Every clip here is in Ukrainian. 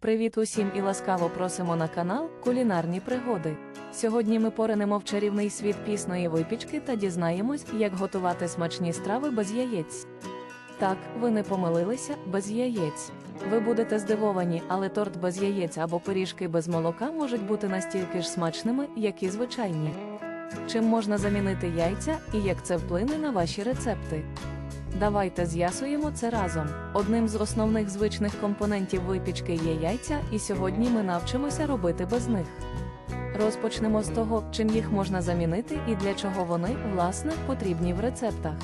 Привіт усім і ласкаво просимо на канал Кулінарні пригоди. Сьогодні ми поринемо в чарівний світ пісної випічки та дізнаємось, як готувати смачні страви без яєць. Так, ви не помилилися, без яєць. Ви будете здивовані, але торт без яєць або пиріжки без молока можуть бути настільки ж смачними, як і звичайні. Чим можна замінити яйця і як це вплине на ваші рецепти? Давайте з'ясуємо це разом. Одним з основних звичних компонентів випічки є яйця, і сьогодні ми навчимося робити без них. Розпочнемо з того, чим їх можна замінити і для чого вони, власне, потрібні в рецептах.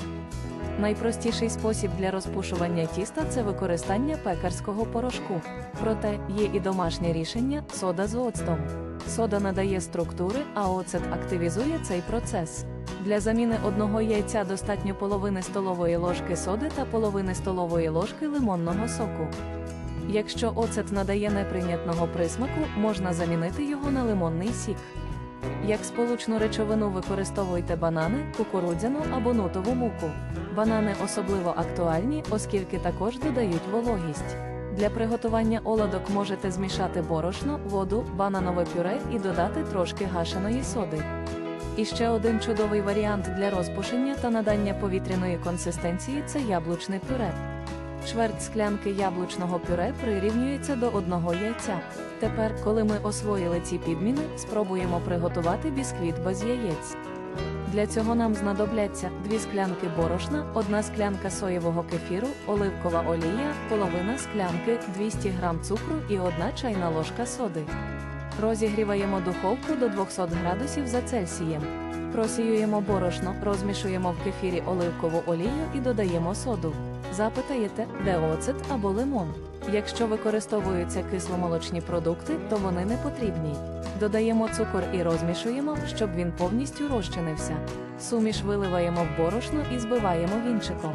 Найпростіший спосіб для розпушування тіста це використання пекарського порошку. Проте є і домашнє рішення сода з оцтом. Сода надає структури, а оцет активізує цей процес. Для заміни одного яйця достатньо половини столової ложки соди та половини столової ложки лимонного соку. Якщо оцет надає неприйнятного присмаку, можна замінити його на лимонний сік. Як сполучну речовину використовуйте банани, кукурудзяну або нутову муку. Банани особливо актуальні, оскільки також додають вологість. Для приготування оладок можете змішати борошно, воду, бананове пюре і додати трошки гашеної соди. І ще один чудовий варіант для розпушення та надання повітряної консистенції це яблучне пюре. Чверть склянки яблучного пюре прирівнюється до одного яйця. Тепер, коли ми освоїли ці підміни, спробуємо приготувати бісквіт без яєць. Для цього нам знадобляться 2 склянки борошна, 1 склянка соєвого кефіру, оливкова олія, половина склянки, 200 г цукру і 1 чайна ложка соди. Розігріваємо духовку до 200 градусів за Цельсієм. Просіюємо борошно, розмішуємо в кефірі оливкову олію і додаємо соду. Запитаєте, де оцет або лимон. Якщо використовуються кисломолочні продукти, то вони не потрібні. Додаємо цукор і розмішуємо, щоб він повністю розчинився. Суміш виливаємо в борошно і збиваємо вінчиком.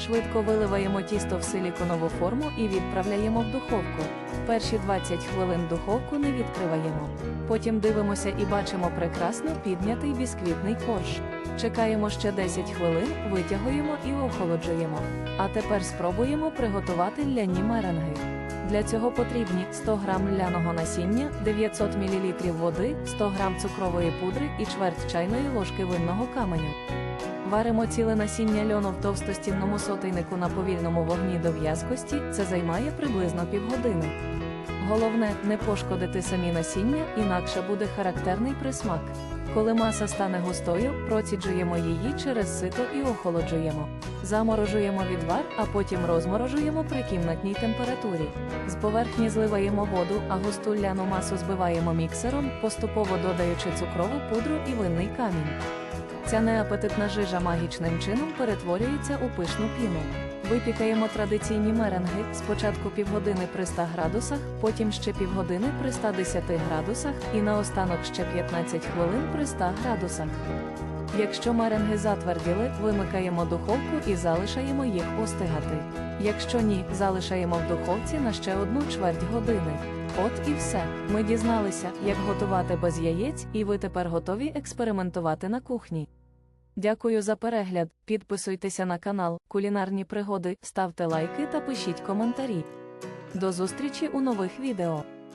Швидко виливаємо тісто в силіконову форму і відправляємо в духовку. Перші 20 хвилин духовку не відкриваємо. Потім дивимося і бачимо прекрасно піднятий бісквітний корж. Чекаємо ще 10 хвилин, витягуємо і охолоджуємо. А тепер спробуємо приготувати ляні меренги. Для цього потрібні 100 г ляного насіння, 900 мл води, 100 г цукрової пудри і чверть чайної ложки винного каменю. Варимо ціле насіння льону в товстостінному сотейнику на повільному вогні до в'язкості, це займає приблизно півгодини. Головне не пошкодити самі насіння, інакше буде характерний присмак. Коли маса стане густою, проціджуємо її через сито і охолоджуємо. Заморожуємо відвар, а потім розморожуємо при кімнатній температурі. З поверхні зливаємо воду, а густу ляну масу збиваємо міксером, поступово додаючи цукрову пудру і винний камінь. Ця неапетитна жижа магічним чином перетворюється у пишну піну. Випікаємо традиційні меренги спочатку півгодини при 100 градусах, потім ще півгодини при 110 градусах і наостанок ще 15 хвилин при 100 градусах. Якщо меренги затверділи, вимикаємо духовку і залишаємо їх остигати. Якщо ні, залишаємо в духовці на ще одну чверть години. От і все. Ми дізналися, як готувати без яєць, і ви тепер готові експериментувати на кухні. Дякую за перегляд. Підписуйтеся на канал Кулінарні пригоди, ставте лайки та пишіть коментарі. До зустрічі у нових відео.